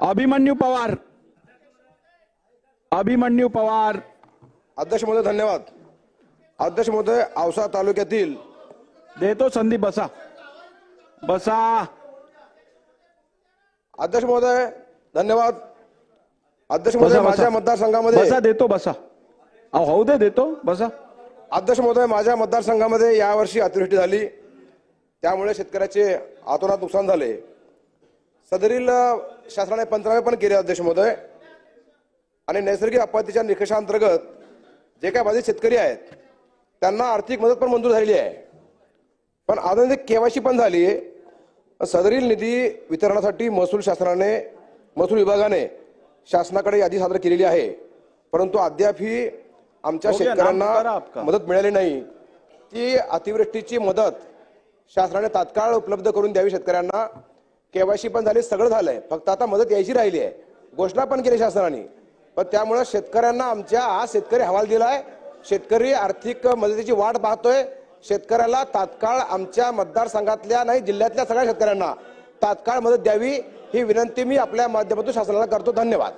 अभिमन्यू पवार. अभिमन्यू पवार. अध्यक्ष महोदय धन्यवाद. अध्यक्ष महोदय औसा तालुक्यातील देतो संधी बसा. बसा. अध्यक्ष महोदय धन्यवाद. अध्यक्ष महोदय बसा. माझ्या मतदारसंघामध्ये बसा देतो बसा. अहो होऊ दे देतो बसा. अध्यक्ष महोदय माझ्या मतदारसंघामध्ये यावर्षी अतिवृष्टी झाली. त्यामुळे शेतकऱ्याचे आतोनात नुकसान झाले. सदरील शासनाने पंचनामे पण केले अध्यक्ष महोदय. आणि नैसर्गिक आपत्तीच्या निकषांतर्गत जे काही बाधित शेतकरी आहेत त्यांना आर्थिक मदत पण मंजूर झालेली आहे. पण अजून केवायसी पण झाली. सदरील निधी वितरणासाठी महसूल शासनाने महसूल विभागाने शासनाकडे यादी सादर केलेली आहे. परंतु अद्याप ही आमच्या शेतकऱ्यांना. मदत मिळाली नाही. ती अतिवृष्टीची मदत शासनाने तात्काळ उपलब्ध करून द्यावी शेतकऱ्यांना केवायसी पण झाली सगळं झालंय. फक्त आता मदत यायची राहिली आहे. घोषणा पण केली शासनाने. पण त्यामुळे शेतकऱ्यांना आमच्या आज शेतकरी हवाल दिलाय. शेतकरी आर्थिक मदतीची वाट पाहतोय. शेतकऱ्याला तात्काळ आमच्या मतदारसंघातल्या नाही जिल्ह्यातल्या सगळ्या शेतकऱ्यांना तात्काळ मदत द्यावी ही विनंती मी आपल्या माध्यमातून शासनाला करतो. धन्यवाद.